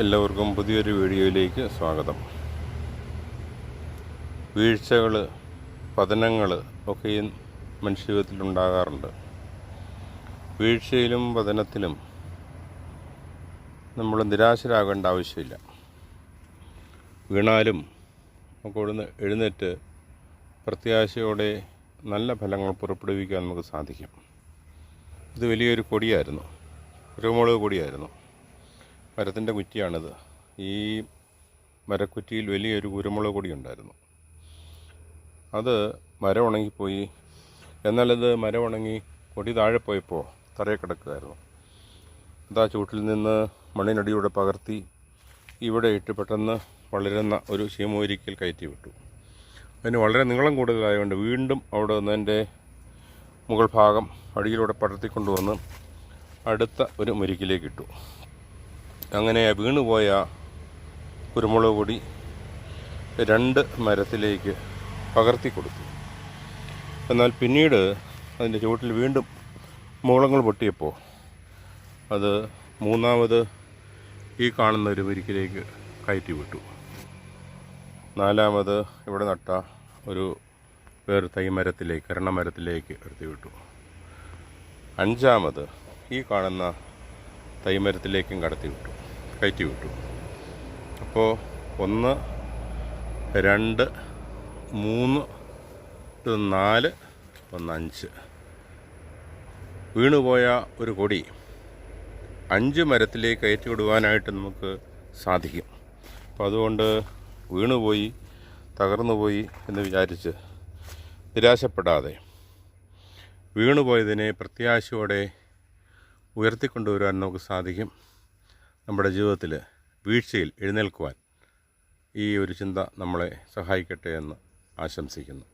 എല്ലാവർക്കും പുതിയൊരു വീഡിയോയിലേക്ക് സ്വാഗതം. വീഴ്ചകൾ പതനങ്ങൾ ഒക്കെ മനുഷ്യജീവിതത്തിൽ ഉണ്ടാകാറുണ്ട്. വീഴ്ചയിലും പതനത്തിലും നമ്മൾ നിരാശരാകേണ്ട ആവശ്യമില്ല. വീണാലും നമുക്ക് ഇവിടുന്ന് എഴുന്നേറ്റ് പ്രത്യാശയോടെ നല്ല ഫലങ്ങൾ പുറപ്പെടുവിക്കാൻ നമുക്ക് സാധിക്കും. ഇത് വലിയൊരു കൊടിയായിരുന്നു. കുരുമുളക് കൊടിയായിരുന്നു. മരത്തിന്റെ കുറ്റിയാണിത്. ഈ മരക്കുറ്റിയിൽ വലിയൊരു കുരുമുളക് കൊടി ഉണ്ടായിരുന്നു. അത് മരം ഉണങ്ങിപ്പോയി. എന്നാലത് മരം ഉണങ്ങി കൊടി താഴെ പോയപ്പോൾ തറയെ കിടക്കുകയായിരുന്നു. അതാ ചൂട്ടിൽ നിന്ന് മണ്ണിനടിയൂടെ പകർത്തി ഇവിടെ ഇട്ട് പെട്ടെന്ന് വളരുന്ന ഒരു ശീമോരിക്കൽ കയറ്റി വിട്ടു. അതിന് വളരെ നീളം കൂടുതലായതുകൊണ്ട് വീണ്ടും അവിടെ നിന്ന് എന്റെ മുകൾ ഭാഗം അടിയിലൂടെ പടർത്തിക്കൊണ്ടുവന്ന് അടുത്ത ഒരു മുരിക്കിലേക്ക് ഇട്ടു. അങ്ങനെ വീണുപോയ കുരുമുളക് പൊടി രണ്ട് മരത്തിലേക്ക് പകർത്തി കൊടുത്തു. എന്നാൽ പിന്നീട് അതിന്റെ ചുവട്ടിൽ വീണ്ടും മൂളങ്ങൾ പൊട്ടിയപ്പോൾ അത് മൂന്നാമത് ഈ കാണുന്ന ഒരു വരിക്കിലേക്ക് കയറ്റി വിട്ടു. നാലാമത് ഇവിടെ നട്ട ഒരു വേറെ തൈ മരത്തിലേക്ക് കരണമരത്തിലേക്ക് എടുത്തു വിട്ടു. അഞ്ചാമത് ഈ കാണുന്ന തൈമരത്തിലേക്കും കടത്തി വിട്ടു. കയറ്റി വിട്ടു. അപ്പോൾ ഒന്ന് രണ്ട് മൂന്ന് നാല് ഒന്ന് അഞ്ച്. വീണുപോയ ഒരു കൊടി അഞ്ച് മരത്തിലേക്ക് കയറ്റി വിടുവാനായിട്ട് നമുക്ക് സാധിക്കും. അപ്പോൾ അതുകൊണ്ട് വീണുപോയി തകർന്നുപോയി എന്ന് വിചാരിച്ച് നിരാശപ്പെടാതെ വീണുപോയതിനെ പ്രത്യാശയോടെ ഉയർത്തിക്കൊണ്ടുവരാൻ നമുക്ക് സാധിക്കും. നമ്മുടെ ജീവിതത്തിൽ വീഴ്ചയിൽ എഴുന്നേൽക്കുവാൻ ഈ ഒരു ചിന്ത നമ്മളെ സഹായിക്കട്ടെ എന്ന് ആശംസിക്കുന്നു.